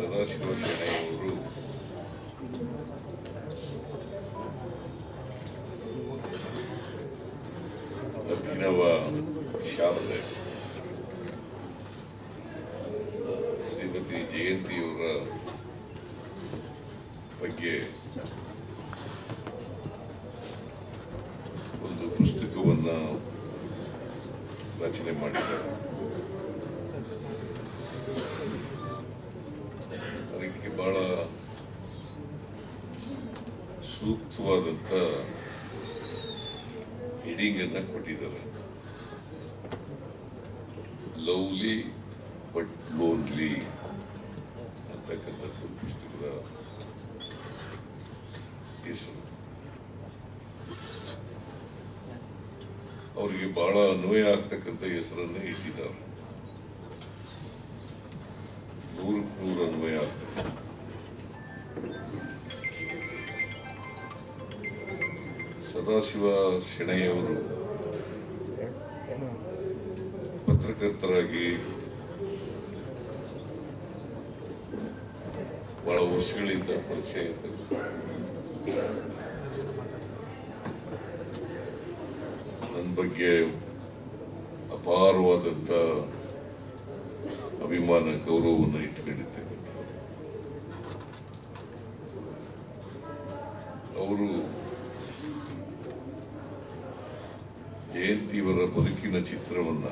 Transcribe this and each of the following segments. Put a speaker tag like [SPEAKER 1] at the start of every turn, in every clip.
[SPEAKER 1] ಸದಾಶಿವ ಶೆಣೆಯವರು ಅಭಿನವ ಶಾರದೆ ಶ್ರೀಮತಿ ಜಯಂತಿಯವರ ಬಗ್ಗೆ ಸೂಕ್ತವಾದಂಥ ಹೆಡಿಂಗ್ ಅನ್ನ ಕೊಟ್ಟಿದ್ದಾರೆ. ಲವ್ಲಿ ಬಟ್ ಲೋನ್ಲಿ ಅಂತಕ್ಕಂಥದ್ದು ಪುಸ್ತಕದ ಹೆಸರು. ಅವರಿಗೆ ಬಹಳ ಅನ್ವಯ ಆಗ್ತಕ್ಕಂಥ ಹೆಸರನ್ನು ಇಟ್ಟಿದ್ದಾರೆ. ಸದಾಶಿವ ಶೆಣೆಯವರು. ಪತ್ರಕರ್ತರಾಗಿ ಬಹಳ ವರ್ಷಗಳಿಂದ ಪರಿಚಯ ನನ್ನ ಬಗ್ಗೆ ಅಪಾರವಾದಂತ ಅಭಿಮಾನ ಗೌರವವನ್ನು ಇಟ್ಕೊಂಡಿರ್ತಕ್ಕಂಥವ್ರು ಅವರು ಜಯಂತಿಯವರ ಬದುಕಿನ ಚಿತ್ರವನ್ನ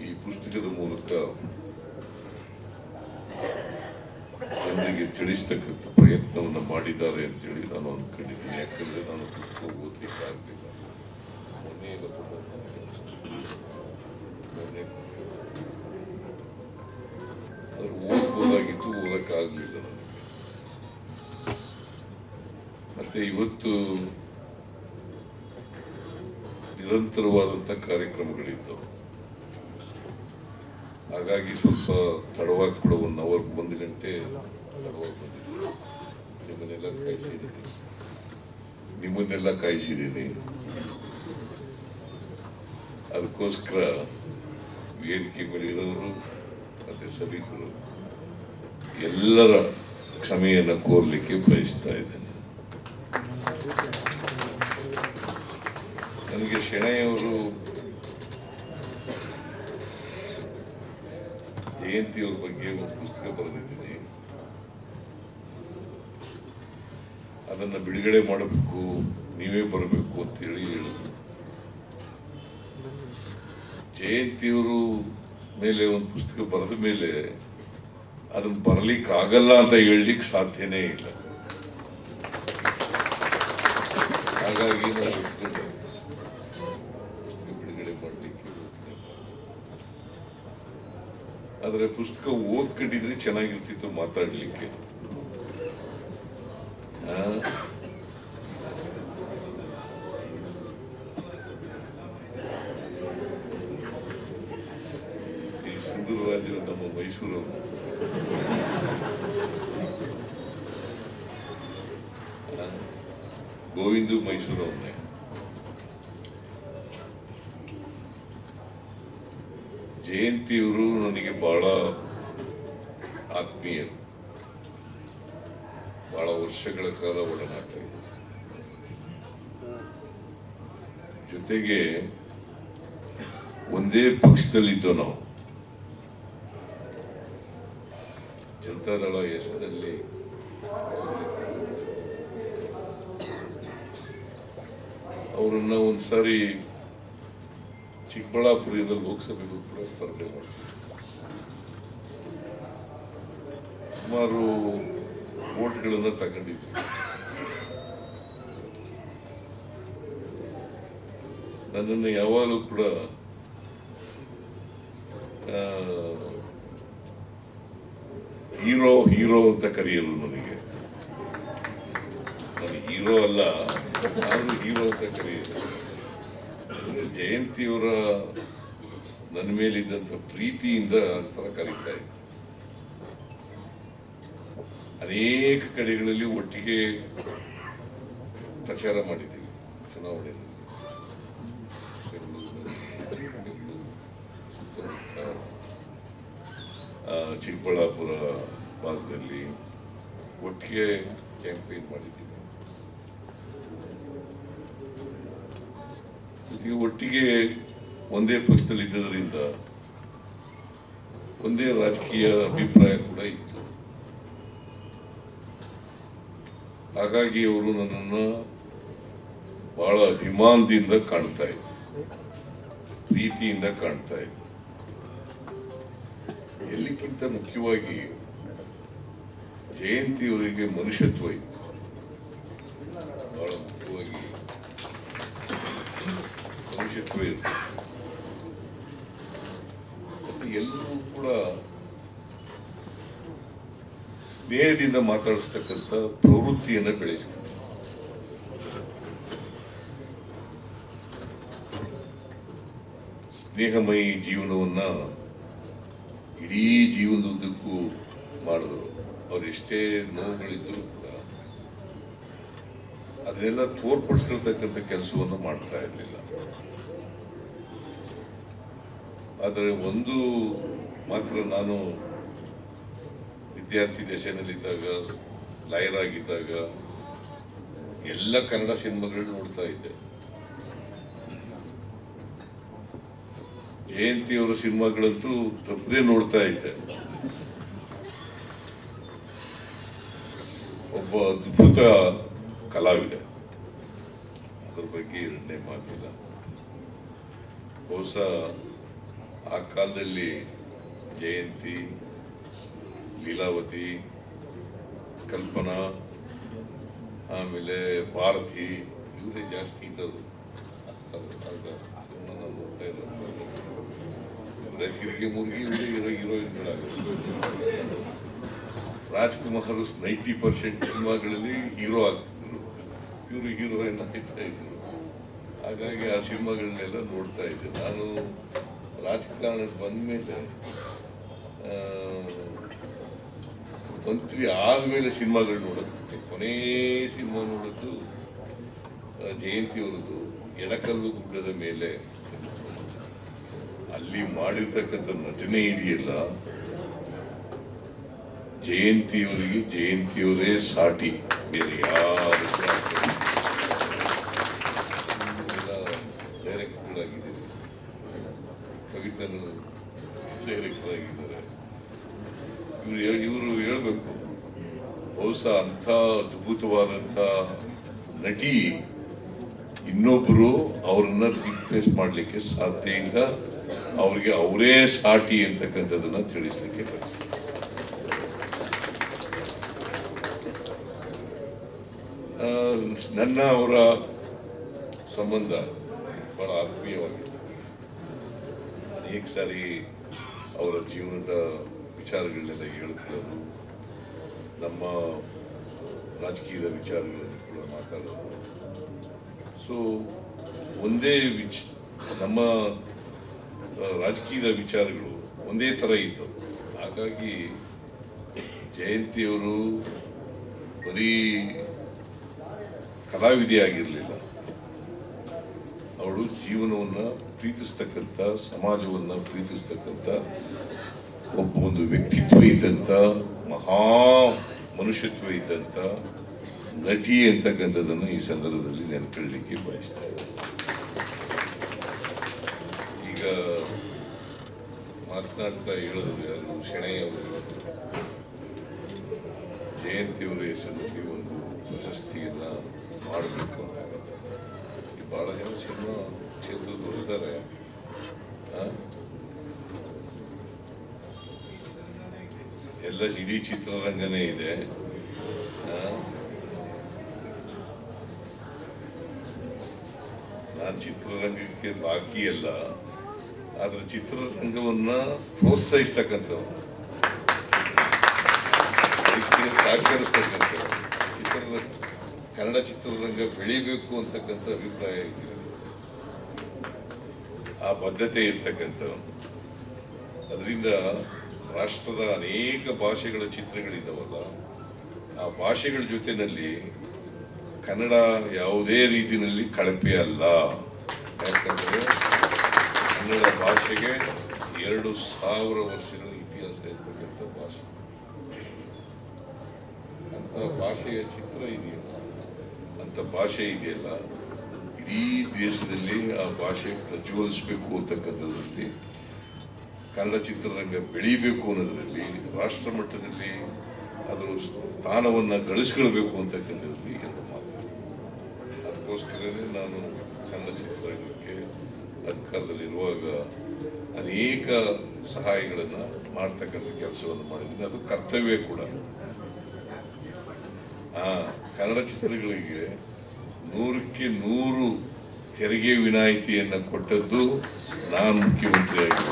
[SPEAKER 1] ಈ ಪುಸ್ತಕದ ಮೂಲಕ ಜನರಿಗೆ ತಿಳಿಸ್ತಕ್ಕಂಥ ಪ್ರಯತ್ನವನ್ನು ಮಾಡಿದ್ದಾರೆ ಅಂತೇಳಿ ನಾನು ಅಂದ್ಕೊಂಡಿದ್ದೀನಿ ಯಾಕಂದ್ರೆ ನಾನು ಪುಸ್ತಕ ಓದಲಿಕ್ಕೆ ಆಗಲಿಲ್ಲ. ಓದ್ಬೋದಾಗಿತ್ತು, ಓದಕ್ಕಾಗಲಿಲ್ಲ ನನಗೆ. ಮತ್ತೆ ಇವತ್ತು ನಿರಂತರವಾದಂಥ ಕಾರ್ಯಕ್ರಮಗಳಿದ್ದವು ಹಾಗಾಗಿ ಸ್ವಲ್ಪ ತಡವಾಗಿ ಕೂಡ ಒಂದು ಅವರ್ ಒಂದು ಗಂಟೆ ನಿಮ್ಮನ್ನೆಲ್ಲ ಕಾಯಿಸಿದ್ದೀನಿ. ನಿಮ್ಮನ್ನೆಲ್ಲ ಕಾಯಿಸಿದ್ದೀನಿ. ಅದಕ್ಕೋಸ್ಕರ ವೇದಿಕೆ ಮೇಲೆ ಇರೋರು ಮತ್ತೆ ಸಭಿಕರು ಎಲ್ಲರ ಕ್ಷಮೆಯನ್ನು ಕೋರ್ಲಿಕ್ಕೆ ಬಯಸ್ತಾ ಇದ್ದೇನೆ. ಶೆಣೆಯವರು ಜಯಂತಿಯವ್ರ ಬಗ್ಗೆ ಒಂದು ಪುಸ್ತಕ ಬರೆದಿದ್ದೀನಿ ಅದನ್ನು ಬಿಡುಗಡೆ ಮಾಡಬೇಕು ನೀವೇ ಬರಬೇಕು ಅಂತೇಳಿ ಹೇಳಿದ್ರು ಜಯಂತಿಯವರು ಮೇಲೆ ಒಂದು ಪುಸ್ತಕ ಬರೆದ ಮೇಲೆ ಅದನ್ನು ಬರಲಿಕ್ಕೆ ಆಗಲ್ಲ ಅಂತ ಹೇಳಲಿಕ್ಕೆ ಸಾಧ್ಯನೇ ಇಲ್ಲ ಹಾಗಾಗಿ ನಾವು ಪುಸ್ತಕ ಬಿಡುಗಡೆ ಮಾಡಲಿಕ್ಕೆ ಆದರೆ ಪುಸ್ತಕ ಓದ್ಕೊಂಡಿದ್ರೆ ಚೆನ್ನಾಗಿರ್ತಿತ್ತು ಮಾತಾಡ್ಲಿಕ್ಕೆ? ಈ ಸುಂದರರಾಜರು ನಮ್ಮ ಮೈಸೂರವರು? ಗೋವಿಂದು ಮೈಸೂರವನ್ನೇ ಜಯಂತಿಯವರು ನನಗೆ ಬಹಳ ಆತ್ಮೀಯರು ಬಹಳ ವರ್ಷಗಳ ಕಾಲ ಒಡನಾಟ ಜೊತೆಗೆ ಒಂದೇ ಪಕ್ಷದಲ್ಲಿದ್ದೋ ನಾವು. ಜನತಾದಳ ಹೆಸರಲ್ಲಿ ಅವರನ್ನ ಒಂದ್ಸಾರಿ ಚಿಕ್ಕಬಳ್ಳಾಪುರದ ಲೋಕಸಭೆಗೂ ಕೂಡ ಸ್ಪರ್ಧೆ ಮಾಡಿಸಿದ್ರು. ಸುಮಾರು ಓಟ್ಗಳನ್ನು ತಗೊಂಡಿದ್ರು. ನನ್ನನ್ನು ಯಾವಾಗಲೂ ಕೂಡ ಹೀರೋ ಹೀರೋ ಅಂತ ಕರೆಯಲು ನನಗೆ. ನಾನು ಹೀರೋ ಅಲ್ಲ ಯಾರು ಹೀರೋ ಅಂತ ಕರೆಯಲು. ಜಯಂತಿಯವರ ನನ್ನ ಮೇಲಿದ್ದಂಥ ಪ್ರೀತಿಯಿಂದ ಆತರ ಕರೀತಾ ಇದ್ದೆ. ಅನೇಕ ಕಡೆಗಳಲ್ಲಿ ಒಟ್ಟಿಗೆ ಪ್ರಚಾರ ಮಾಡಿದ್ದೀವಿ ಚುನಾವಣೆ ಚಿಕ್ಕಬಳ್ಳಾಪುರ ಭಾಗದಲ್ಲಿ ಒಟ್ಟಿಗೆ ಕ್ಯಾಂಪೇನ್ ಮಾಡಿದ್ದೀವಿ. ಜೊತೆಗೆ ಒಟ್ಟಿಗೆ ಒಂದೇ ಪಕ್ಷದಲ್ಲಿ ಇದ್ದದರಿಂದ ಒಂದೇ ರಾಜಕೀಯ ಅಭಿಪ್ರಾಯ ಕೂಡ ಇತ್ತು. ಹಾಗಾಗಿ ಅವರು ನನ್ನನ್ನು ಬಹಳ ಅಭಿಮಾನದಿಂದ ಕಾಣ್ತಾ ಇದ್ರು. ಪ್ರೀತಿಯಿಂದ ಕಾಣ್ತಾ ಇದ್ರು. ಎಲ್ಲಕ್ಕಿಂತ ಮುಖ್ಯವಾಗಿ ಜಯಂತಿಯವರಿಗೆ ಮನುಷ್ಯತ್ವ ಇತ್ತು ಬಹಳ ಮುಖ್ಯವಾಗಿ ಎಲ್ಲರೂ ಕೂಡ ಸ್ನೇಹದಿಂದ ಮಾತಾಡಿಸ್ತಕ್ಕಂಥ ಪ್ರವೃತ್ತಿಯನ್ನು ಬೆಳೆಸಿಕೊಂಡು ಸ್ನೇಹಮಯಿ ಜೀವನವನ್ನ ಇಡೀ ಜೀವನದುದ್ದಕ್ಕೂ ಮಾಡಿದ್ರು. ಅವರೆಷ್ಟೇ ನೋವುಗಳಿದ್ರು ಕೂಡ ಅದನ್ನೆಲ್ಲ ತೋರ್ಪಡಿಸ್ಕೊಳ್ತಕ್ಕಂಥ ಕೆಲಸವನ್ನು ಮಾಡ್ತಾ ಇರಲಿಲ್ಲ. ಆದರೆ ಒಂದು ಮಾತ್ರ ನಾನು ವಿದ್ಯಾರ್ಥಿ ದಶೆಯಲ್ಲಿದ್ದಾಗ ಲಾಯರ್ ಆಗಿದ್ದಾಗ, ಎಲ್ಲ ಕನ್ನಡ ಸಿನಿಮಾಗಳು ನೋಡ್ತಾ ಇದ್ದೆ. ಜಯಂತಿಯವರ ಸಿನಿಮಾಗಳಂತೂ ತಪ್ಪದೇ ನೋಡ್ತಾ ಇದ್ದೆ. ಒಬ್ಬ ಅದ್ಭುತ ಕಲಾವಿದ. ಅದ್ರ ಬಗ್ಗೆ ಎರಡನೇ ಮಾತಿಲ್ಲ. ಬಹುಶಃ ಆ ಕಾಲದಲ್ಲಿ ಜಯಂತಿ, ಲೀಲಾವತಿ, ಕಲ್ಪನಾ, ಆಮೇಲೆ ಭಾರತಿ, ಇವರೇ ಜಾಸ್ತಿ ಇದ್ದದು ತಿರುಗಿ ಮುರುಗಿ ಇವರೇ ಇರೋ ಹೀರೋಯಿನ್ಗಳಾಗ ರಾಜ್ಕುಮಾರ್ ನೈಂಟಿ ಪರ್ಸೆಂಟ್ ಸಿನಿಮಾಗಳಲ್ಲಿ ಹೀರೋ ಆಗ್ತಿದ್ರು. ಇವರು ಹೀರೋಯಿನ್ ಆಗ್ತಾ ಇದ್ರು. ಹಾಗಾಗಿ ಆ ಸಿನಿಮಾಗಳನ್ನೆಲ್ಲ ನೋಡ್ತಾ ಇದ್ದೆ. ನಾನು ರಾಜಕಾರಣಕ್ಕೆ ಬಂದ್ಮೇಲೆ ಮೇಲೆ ಮಂತ್ರಿ ಆದ್ಮೇಲೆ ಸಿನಿಮಾಗಳು ನೋಡೋದು ಕೊನೇ ಸಿನಿಮಾ ನೋಡೋದು ಜಯಂತಿ ಅವರದ್ದು ಎಡಕಲ್ಲು ಗುಡ್ಡದ ಮೇಲೆ ಅಲ್ಲಿ ಮಾಡಿರ್ತಕ್ಕಂಥ ನಟನೆ ಇದೆಯಲ್ಲ ಜಯಂತಿಯವರಿಗೆ ಜಯಂತಿಯವರೇ ಸಾಟಿ. ಬೇರೆ ಯಾರು ನಟಿ ಇನ್ನೊಬ್ಬರು ಅವ್ರನ್ನ ರಿಪ್ಲೇಸ್ ಮಾಡಲಿಕ್ಕೆ ಸಾಧ್ಯ ಇಲ್ಲ ಅವ್ರಿಗೆ ಅವರೇ ಸಾಟಿ ಅಂತಕ್ಕಂಥದ್ದನ್ನ ತಿಳಿಸ್ಲಿಕ್ಕೆ ನನ್ನ ಅವರ ಸಂಬಂಧ ಬಹಳ ಆತ್ಮೀಯವಾಗಿದೆ. ಅನೇಕ ಸಾರಿ ಅವರ ಜೀವನದ ವಿಚಾರಗಳನ್ನೆಲ್ಲ ಹೇಳ್ಕೊಳ್ಳೋದು, ನಮ್ಮ ರಾಜಕೀಯದ ವಿಚಾರಗಳನ್ನು ಸೊ ಒಂದೇ ವಿಚ, ನಮ್ಮ ರಾಜಕೀಯದ ವಿಚಾರಗಳು ಒಂದೇ ಥರ ಇದ್ದವು. ಹಾಗಾಗಿ ಜಯಂತಿಯವರು ಬರೀ ಕಲಾವಿದೆಯಾಗಿರಲಿಲ್ಲ ಅವಳು ಜೀವನವನ್ನ ಪ್ರೀತಿಸ್ತಕ್ಕಂಥ, ಸಮಾಜವನ್ನ ಪ್ರೀತಿಸ್ತಕ್ಕಂಥ ಒಬ್ಬ ಒಂದು ವ್ಯಕ್ತಿತ್ವ ಇದ್ದಂಥ, ಮಹಾ ಮನುಷ್ಯತ್ವ ಇದ್ದಂಥ ನಟಿ ಅಂತಕ್ಕಂಥದ್ದನ್ನು ಈ ಸಂದರ್ಭದಲ್ಲಿ ನೆನಪಿಡಲಿಕ್ಕೆ ಬಯಸ್ತಾ ಈಗ ಮಾತನಾಡ್ತಾ ಹೇಳೋದು ಯಾರು? ಶೆಣೆಯವರು ಜಯಂತಿಯವರ ಹೆಸರಲ್ಲಿ ಒಂದು ಪ್ರಶಸ್ತಿಯನ್ನ ಮಾಡಬೇಕು ಅಂತ ಈ ಬಹಳ ಜನ ಸಿನಿಮಾ ಕ್ಷೇತ್ರದವರಿದ್ದಾರೆ? ಎಲ್ಲ ಇಡೀ ಚಿತ್ರರಂಗನೇ ಇದೆ ಆ? ನಾನು ಚಿತ್ರರಂಗಕ್ಕೆ ಬಾಕಿ ಅಲ್ಲ, ಆದ್ರೆ ಚಿತ್ರರಂಗವನ್ನ ಪ್ರೋತ್ಸಾಹಿಸ್ತಕ್ಕಂಥವ್ರು. ಅದಕ್ಕೆ ಸಹಕರಿಸ್ತಕ್ಕಂಥ ಚಿತ್ರರಂಗ, ಕನ್ನಡ ಚಿತ್ರರಂಗ ಬೆಳಿಬೇಕು ಅಂತಕ್ಕಂಥ ಅಭಿಪ್ರಾಯ ಆ ಬದ್ಧತೆ ಇರ್ತಕ್ಕಂಥವ್ರು. ಅದರಿಂದ ರಾಷ್ಟ್ರದ ಅನೇಕ ಭಾಷೆಗಳ ಚಿತ್ರಗಳಿದಾವಲ್ಲ, ಆ ಭಾಷೆಗಳ ಜೊತೆನಲ್ಲಿ ಕನ್ನಡ ಯಾವುದೇ ರೀತಿಯಲ್ಲಿ ಕಳಪೆ ಅಲ್ಲ. ಯಾಕಂದರೆ ಕನ್ನಡ ಭಾಷೆಗೆ ಎರಡು ಸಾವಿರ ವರ್ಷಗಳ ಇತಿಹಾಸ ಇರ್ತಕ್ಕಂಥ ಭಾಷೆ. ಅಂತ ಭಾಷೆಯ ಚಿತ್ರ ಇದೆಯಲ್ಲ, ಅಂತ ಭಾಷೆ ಇದೆಯಲ್ಲ, ಇಡೀ ದೇಶದಲ್ಲಿ ಆ ಭಾಷೆ ಪ್ರಜ್ವಲಿಸಬೇಕು ಅಂತಕ್ಕಂಥದ್ರಲ್ಲಿ, ಕನ್ನಡ ಚಿತ್ರರಂಗ ಬೆಳೀಬೇಕು ಅನ್ನೋದರಲ್ಲಿ, ರಾಷ್ಟ್ರ ಮಟ್ಟದಲ್ಲಿ ಅದರ ಸ್ಥಾನವನ್ನು ಗಳಿಸ್ಕೊಳ್ಬೇಕು ಅಂತಕ್ಕಂಥದ್ರಲ್ಲಿ ನಾನು ಕನ್ನಡ ಚಿತ್ರರಂಗಕ್ಕೆ ಅಧಿಕಾರದಲ್ಲಿರುವಾಗ ಅನೇಕ ಸಹಾಯಗಳನ್ನು ಮಾಡ್ತಕ್ಕಂಥ ಕೆಲಸವನ್ನು ಮಾಡಿದ್ದೀನಿ. ಅದು ಕರ್ತವ್ಯ ಕೂಡ. ಕನ್ನಡ ಚಿತ್ರಗಳಿಗೆ ನೂರಕ್ಕೆ ನೂರು ತೆರಿಗೆ ವಿನಾಯಿತಿಯನ್ನು ಕೊಟ್ಟದ್ದು ನಾನು ಮುಖ್ಯಮಂತ್ರಿಯಾಗಿ.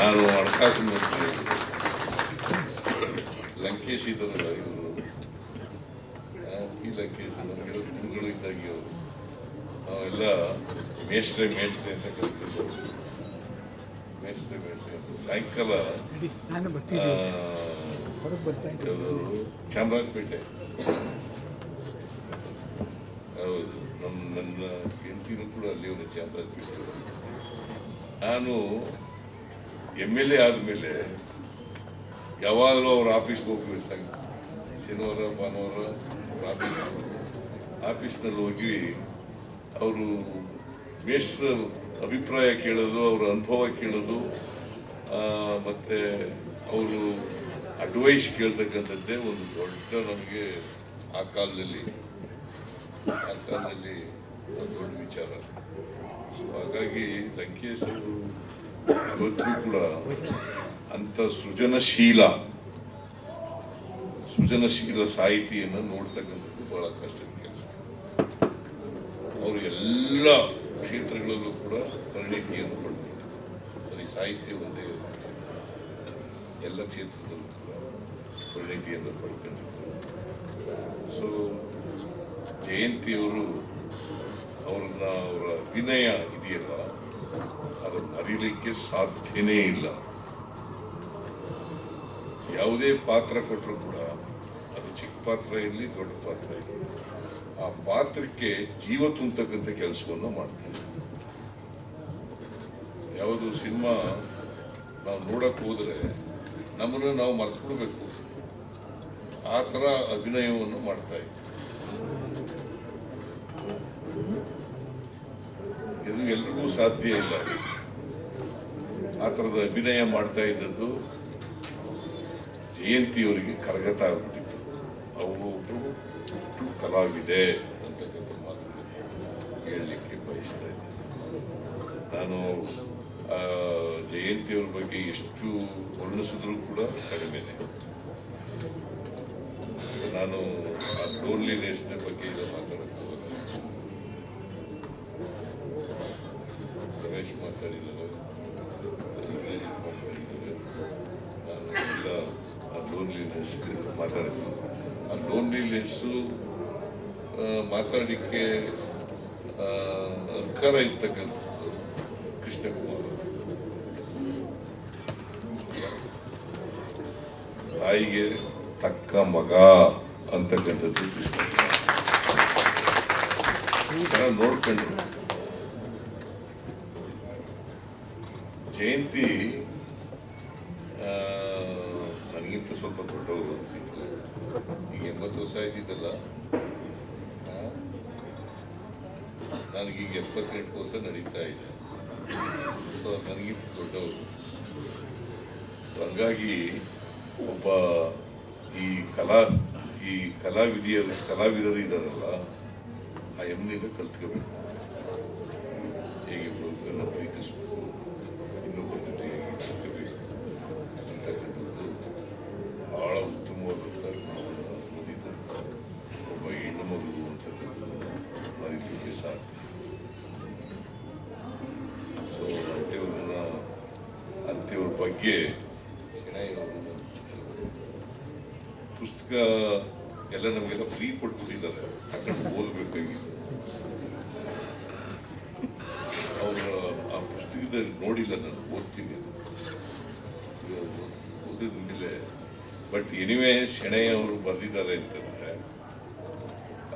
[SPEAKER 1] ನಾನು ಹಣಕಾಸು ಮಂತ್ರಿ ಲಂಕೇಶ್ ಇದ್ದರು ಇವರು ಅವರು. ನಾವೆಲ್ಲ ಮೇಷ್ಟ್ರೆ ಮೇಷ್ಟ್ರೆ ಅಂತ ಕರಿತಿದ್ದೆವು ಮೇಷ್ಟ್ರೆ ಮೇಷ್ಟ್ರೆ ಅಂತ. ಸಾಯಂಕಾಲ? ಚಾಮರಾಜಪೇಟೆ. ಹೌದು ನಮ್ಮ ನನ್ನ ಹೆಂಡತಿನೂ ಕೂಡ ಅಲ್ಲಿ ಒಂದು ಚಾಮರಾಜಪೇಟೆ ನಾನು ಎಂ ಎಲ್ ಎ ಆದಮೇಲೆ ಯಾವಾಗಲೂ ಅವ್ರ ಆಫೀಸ್ಗೆ ಹೋಗ್ತೀವಿ ಸಾಯಂಕಾಲ. ಶನಿವಾರ ಭಾನುವಾರ ಅವ್ರ ಆಫೀಸ್ ಆಫೀಸ್ನಲ್ಲಿ ಹೋಗಿ ಅವರು ಮೇಷ್ಟ್ರ ಅಭಿಪ್ರಾಯ ಕೇಳೋದು, ಅವರ ಅನುಭವ ಕೇಳೋದು ಮತ್ತು ಅವರು ಅಡ್ವೈಸ್ ಕೇಳ್ತಕ್ಕಂಥದ್ದೇ ಒಂದು ದೊಡ್ಡ ನಮಗೆ ಆ ಕಾಲದಲ್ಲಿ ಆ ಕಾಲದಲ್ಲಿ ಒಂದು ದೊಡ್ಡ ವಿಚಾರ. ಸೊ ಹಾಗಾಗಿ ಲಂಕೇಶ್ ಅವರು ಇವತ್ತಿಗೂ ಕೂಡ ಅಂಥ ಸೃಜನಶೀಲ ಸೃಜನಶೀಲ ಸಾಹಿತಿಯನ್ನು ನೋಡ್ತಕ್ಕಂಥದ್ದು ಬಹಳ ಕಷ್ಟದ ಕೆಲಸ. ಅವರು ಎಲ್ಲ ಕ್ಷೇತ್ರಗಳಲ್ಲೂ ಕೂಡ ಪರಿಣಿತಿಯನ್ನು ಪಡೆದಿದ್ದಾರೆ. ಬರೀ ಸಾಹಿತ್ಯ ಒಂದೇ ಎಲ್ಲ ಕ್ಷೇತ್ರದಲ್ಲೂ ಕೂಡ ಪರಿಣಿತಿಯನ್ನು ಪಡ್ಕೊಂಡಿದ್ದರು. ಸೊ ಜಯಂತಿಯವರು ಅವರನ್ನ ಅವರ ವಿನಯ ಇದೆಯಲ್ಲ ಅದನ್ನು ಮರೀಲಿಕ್ಕೆ ಸಾಧ್ಯನೇ ಇಲ್ಲ. ಯಾವುದೇ ಪಾತ್ರ ಕೊಟ್ಟರು ಕೂಡ ಅದು ಚಿಕ್ಕ ಪಾತ್ರ ಇರಲಿ, ದೊಡ್ಡ ಪಾತ್ರ ಇರಲಿ. ಆ ಪಾತ್ರಕ್ಕೆ ಜೀವ ತುಂಬತಕ್ಕಂಥ ಕೆಲಸವನ್ನು ಮಾಡ್ತಾರೆ ಯಾವುದು ಸಿನಿಮಾ ನಾವು ನೋಡಕ್ ಹೋದರೆ ನಮ್ಮನ್ನು ನಾವು ಮರ್ತ್ಕೊಡ್ಬೇಕು ಆ ಥರ ಅಭಿನಯವನ್ನು ಮಾಡ್ತಾ ಇದ್ದು. ಇದು ಎಲ್ರಿಗೂ ಸಾಧ್ಯ ಇಲ್ಲ. ಆ ಥರದ ಅಭಿನಯ ಮಾಡ್ತಾ ಇದ್ದದ್ದು ಜಯಂತಿಯವರಿಗೆ ಕರಗತ ಆಗ್ಬಿಟ್ಟಿತ್ತು. ಅವರು ಒಬ್ಬರು ಕಲಾವಿದೆ ಅಂತಕ್ಕಂಥ ಮಾತುಗಳನ್ನು ಹೇಳಲಿಕ್ಕೆ ಬಯಸ್ತಾ ಇದ್ದೇನೆ. ನಾನು ಜಯಂತಿಯವ್ರ ಬಗ್ಗೆ ಎಷ್ಟು ವರ್ಣಿಸಿದ್ರು ಕೂಡ ಕಡಿಮೆನೆ. ನಾನು ಆ ಲೋನ್ಲಿನೆಸ್ನ ಬಗ್ಗೆ ಈಗ ಮಾತಾಡಕ್ಕೆ. ರಮೇಶ್ ಮಾತಾಡಿದ್ದಾರೆ. ಇಂದ್ರಜಿತ್ ಮಾತಾಡಿದ್ದಾರೆ. ನಾನು ಎಲ್ಲ ಆ ಲೋನ್ಲಿನೆಸ್ ಮಾತಾಡ್ತೀನಿ ಲೋನ್ಲಿನೆಸ್ಸು ಮಾತಾಡಲಿಕ್ಕೆ ಅಧಿಕಾರ ಇರ್ತಕ್ಕಂಥದ್ದು ಕೃಷ್ಣಕುಮಾರ್ ತಾಯಿಗೆ ತಕ್ಕ ಮಗ ಅಂತಕ್ಕಂಥದ್ದು ಕೃಷ್ಣಕುಮಾರ್. ನೋಡ್ಕೊಂಡು ಜಯಂತಿ ನನಗಿಂತ ಸ್ವಲ್ಪ ದೊಡ್ಡವರು ಈಗ ಎಂಬತ್ತು ವರ್ಷ ಆಯ್ತಿದ್ದಲ್ಲ ನನಗೆ ನನಗೀಗ ಎಪ್ಪತ್ತೆಂಟು ವರ್ಷ ನಡೀತಾ ಇದೆ. ಸೊ ನನಗಿಂತ ದೊಡ್ಡವರು. ಸೊ ಹಂಗಾಗಿ ಒಬ್ಬ ಈ ಕಲಾ, ಈ ಕಲಾವಿದಿಯ, ಕಲಾವಿದರು ಇದ್ದಾರಲ್ಲ, ಆ ಎಮ್ಮಿನಿಂದ ಕಲ್ತ್ಕೋಬೇಕು. ಪುಸ್ತಕ ಎಲ್ಲ ನಮಗೆಲ್ಲ ಫ್ರೀ ಕೊಟ್ಬಿಟ್ಟಿದ್ದಾರೆ. ತಗೊಂಡು ಓದಬೇಕಾಗಿತ್ತು ಅವರ ಆ ಪುಸ್ತಕದಲ್ಲಿ ನೋಡಿಲ್ಲ ನಾನು, ಓದ್ತೀನಿ. ಓದಿದ ಮೇಲೆ ಬಟ್ ಎನಿವೆ ಶೆಣೈ ಅವರು ಬರೆದಿದ್ದಾರೆ ಅಂತಂದರೆ,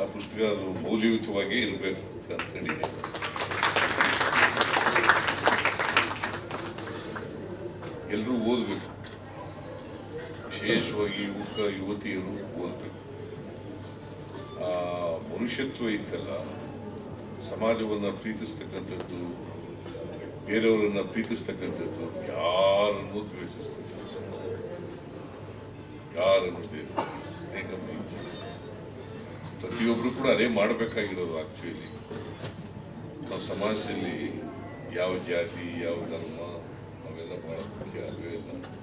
[SPEAKER 1] ಆ ಪುಸ್ತಕ ಅದು ಮೌಲ್ಯಯುತವಾಗೇ ಇರಬೇಕು ಅಂತ ಅಂದ್ಕೊಂಡಿದ್ದೀನಿ ಎಲ್ಲರೂ ಓದಬೇಕು. ವಿಶೇಷವಾಗಿ ಯುವಕ, ಯುವತಿಯರು ಓದಬೇಕು. ಆ, ಮನುಷ್ಯತ್ವ ಇತ್ತಲ್ಲ, ಸಮಾಜವನ್ನು ಪ್ರೀತಿಸ್ತಕ್ಕಂಥದ್ದು, ಬೇರೆಯವರನ್ನ ಪ್ರೀತಿಸ್ತಕ್ಕಂಥದ್ದು ಯಾರನ್ನು ದ್ವೇಷಿಸ್ತಕ್ಕಂಥದ್ದು ಯಾರನ್ನು ಪ್ರತಿಯೊಬ್ಬರು ಕೂಡ ಅದೇ ಮಾಡಬೇಕಾಗಿರೋದು ಆಕ್ಚುಲಿ ನಾವು ಸಮಾಜದಲ್ಲಿ ಯಾವ ಜಾತಿ, ಯಾವ ಧರ್ಮ, ಅವೆಲ್ಲ ಭಾಳ ಮುಖ್ಯ ಅದೇ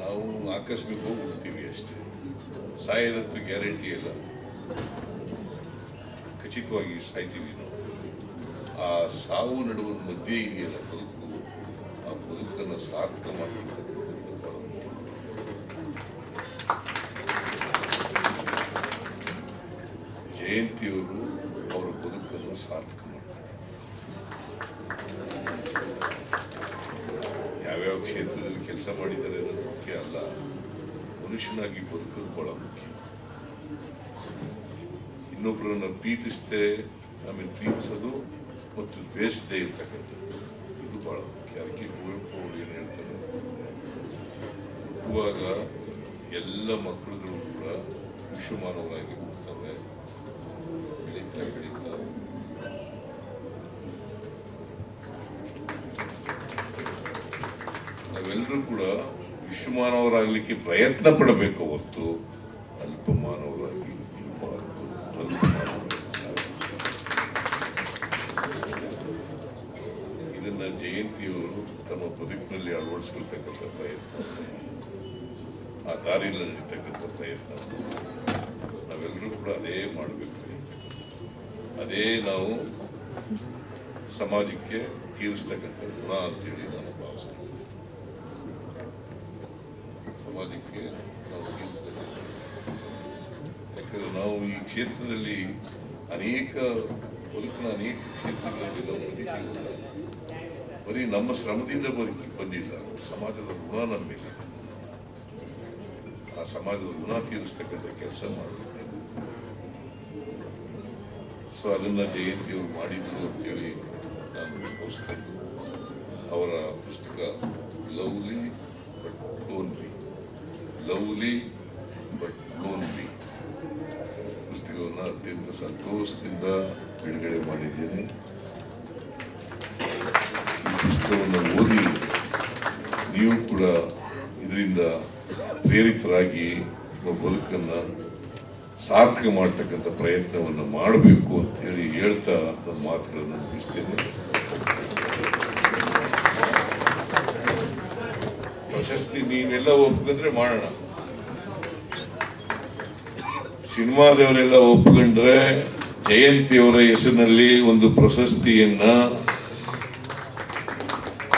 [SPEAKER 1] ನಾವು ಆಕಸ್ಮಿಕ ಹೋಗ್ಬಿಡ್ತೀವಿ ಅಷ್ಟೇ. ಸಾಯೋದಂತೂ ಗ್ಯಾರಂಟಿ ಇಲ್ಲ. ಖಚಿತವಾಗಿ ಸಾಯ್ತೀವಿ ನಾವು. ಆ ಸಾವು ನಡುವ ಮಧ್ಯೆ ಇದೆಯಲ್ಲ ಬದುಕು, ಆ ಬದುಕನ್ನು ಸಾರ್ಥಕ ಮಾಡಿ ಜಯಂತಿಯವರು ಅವರ ಬದುಕನ್ನು ಸಾರ್ಥಕ ಮಾಡ್ತಾರೆ. ಯಾವ್ಯಾವ ಕ್ಷೇತ್ರದಲ್ಲಿ ಕೆಲಸ ಮಾಡಿದ್ದಾರೆ ಅಲ್ಲ ಮನುಷ್ಯನಾಗಿ ಬದುಕೋದು ಬಹಳ ಮುಖ್ಯ. ಇನ್ನೊಬ್ಬರನ್ನ ಪ್ರೀತಿಸದೆ ಆಮೇಲೆ ಪ್ರೀತಿಸೋದು ಮತ್ತು ದ್ವೇಷದೇ ಇರ್ತಕ್ಕಂಥದ್ದು. ಇದು ಬಹಳ ಮುಖ್ಯ. ಅದಕ್ಕೆ ಕುವೆಂಪು ಅವರು ಏನು ಹೇಳ್ತಾರೆ ಹುಟ್ಟುವಾಗ ಎಲ್ಲ ಮಕ್ಕಳುಗಳು ಕೂಡ ವಿಶ್ವಮಾನವರಾಗಿ ಹುಡ್ತವೆ ಬೆಳೀತಾ ಬೆಳೀತಾ. ನಾವೆಲ್ಲರೂ ಕೂಡ ವಿಶ್ವಮಾನವರಾಗಲಿಕ್ಕೆ ಪ್ರಯತ್ನ ಪಡಬೇಕು ಹೊತ್ತು ಅಲ್ಪಮಾನವರಾಗಿ ಇರಬಾರದು. ಇದನ್ನು ಮಾನವರಾಗಿ ಇದನ್ನ ಜಯಂತಿಯವರು ತಮ್ಮ ಬದುಕಿನಲ್ಲಿ ಅಳವಡಿಸ್ಕೊಳ್ತಕ್ಕಂಥ ಪ್ರಯತ್ನ. ಆ ದಾರಿಯಲ್ಲಿ ನಡೀತಕ್ಕಂಥ ಪ್ರಯತ್ನ. ನಾವೆಲ್ಲರೂ ಕೂಡ ಅದೇ ಮಾಡಬೇಕು ಅದೇ ನಾವು ಸಮಾಜಕ್ಕೆ ತೀರಿಸ್ತಕ್ಕಂಥ ಗುಣ ಅಂತೇಳಿ ನಾನು ಸಮಾಜಕ್ಕೆ ನಾವು ತೀರಿಸ್ತಕ್ಕಂಥ ಯಾಕಂದ್ರೆ ನಾವು ಈ ಕ್ಷೇತ್ರದಲ್ಲಿ ಅನೇಕ ಬದುಕಿನ ಅನೇಕ ಕ್ಷೇತ್ರಗಳಲ್ಲಿ ನಾವು ಬದುಕಿಲ್ಲ. ಬರೀ ನಮ್ಮ ಶ್ರಮದಿಂದ ಬದುಕಿ, ಬಂದಿಲ್ಲ. ಸಮಾಜದ ಋಣ ನಮ್ಮಿಲ್ಲ ಆ ಸಮಾಜದ ಋಣ ತೀರಿಸ್ತಕ್ಕಂಥ ಕೆಲಸ ಮಾಡಬೇಕಾಗಿದೆ ಸೊ ಅದನ್ನ ಜಯಂತಿಯವರು ಮಾಡಿದ್ರು ಅಂತೇಳಿ ನಾನು ಅವರ ಪುಸ್ತಕ lovely but lonely lovely but lonely ಪುಸ್ತಕವನ್ನು ಅತ್ಯಂತ ಸಂತೋಷದಿಂದ ಬಿಡುಗಡೆ ಮಾಡಿದ್ದೇನೆ. ಈ ಪುಸ್ತಕವನ್ನು ಓದಿ ನೀವು ಕೂಡ ಇದರಿಂದ ಪ್ರೇರಿತರಾಗಿ ಬದುಕನ್ನು ಸಾರ್ಥಕ ಮಾಡ್ತಕ್ಕಂಥ ಪ್ರಯತ್ನವನ್ನು ಮಾಡಬೇಕು ಅಂತ ಹೇಳಿ ಹೇಳ್ತಾ ನನ್ನ ಮಾತುಗಳನ್ನು ಮುಗಿಸ್ತೇನೆ. ಪ್ರಶಸ್ತಿ ನೀವೆಲ್ಲ ಒಪ್ಕೊಂಡ್ರೆ ಮಾಡೋಣ. ಸಿನಿಮಾದವರೆಲ್ಲ ಒಪ್ಕೊಂಡ್ರೆ ಜಯಂತಿಯವರ ಹೆಸರಿನಲ್ಲಿ ಒಂದು ಪ್ರಶಸ್ತಿಯನ್ನ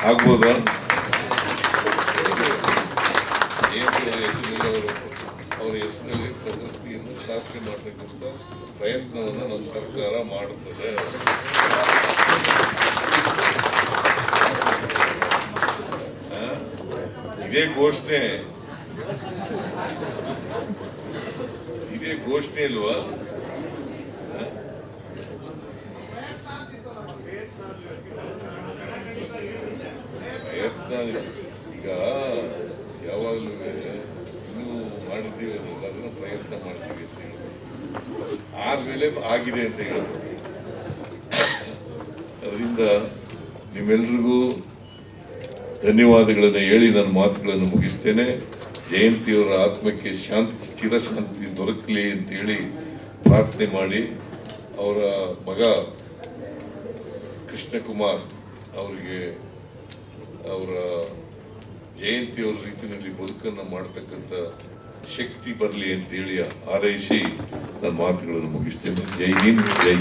[SPEAKER 1] ಆಗ್ಬೋದಾ? ಅವರ ಹೆಸರಿನಲ್ಲಿ ಪ್ರಶಸ್ತಿಯನ್ನು ಸ್ಥಾಪನೆ ಮಾಡತಕ್ಕಂಥ ಪ್ರಯತ್ನವನ್ನು ನಮ್ಮ ಸರ್ಕಾರ ಮಾಡುತ್ತದೆ ಆ? ಇದೇ ಘೋಷಣೆ. ಇದೇ ಘೋಷಣೆ ಅಲ್ವಾ? ಪ್ರಯತ್ನ ಈಗ ಯಾವಾಗಲೂ ಇನ್ನೂ ಮಾಡಿದ್ದೀವಿ ಅನ್ನೋಲ್ಲ ಪ್ರಯತ್ನ ಮಾಡ್ತೀವಿ ಆದ್ಮೇಲೆ ಆಗಿದೆ ಅಂತ ಹೇಳ್ಬೋದು. ಅದರಿಂದ ನಿಮ್ಮೆಲ್ರಿಗೂ ಧನ್ಯವಾದಗಳನ್ನು ಹೇಳಿ ನನ್ನ ಮಾತುಗಳನ್ನು ಮುಗಿಸ್ತೇನೆ. ಜಯಂತಿಯವರ ಆತ್ಮಕ್ಕೆ ಶಾಂತಿ ಚಿರಶಾಂತಿ ದೊರಕಲಿ ಅಂತೇಳಿ ಪ್ರಾರ್ಥನೆ ಮಾಡಿ. ಅವರ ಮಗ ಕೃಷ್ಣಕುಮಾರ್ ಅವರಿಗೆ ಅವರ ಜಯಂತಿಯವರ ರೀತಿಯಲ್ಲಿ ಬದುಕನ್ನು ಮಾಡ್ತಕ್ಕಂಥ ಶಕ್ತಿ ಬರಲಿ ಅಂತೇಳಿ ಹಾರೈಸಿ ನನ್ನ ಮಾತುಗಳನ್ನು ಮುಗಿಸ್ತೇನೆ. ಜೈ ಹಿಂದ್, ಜೈ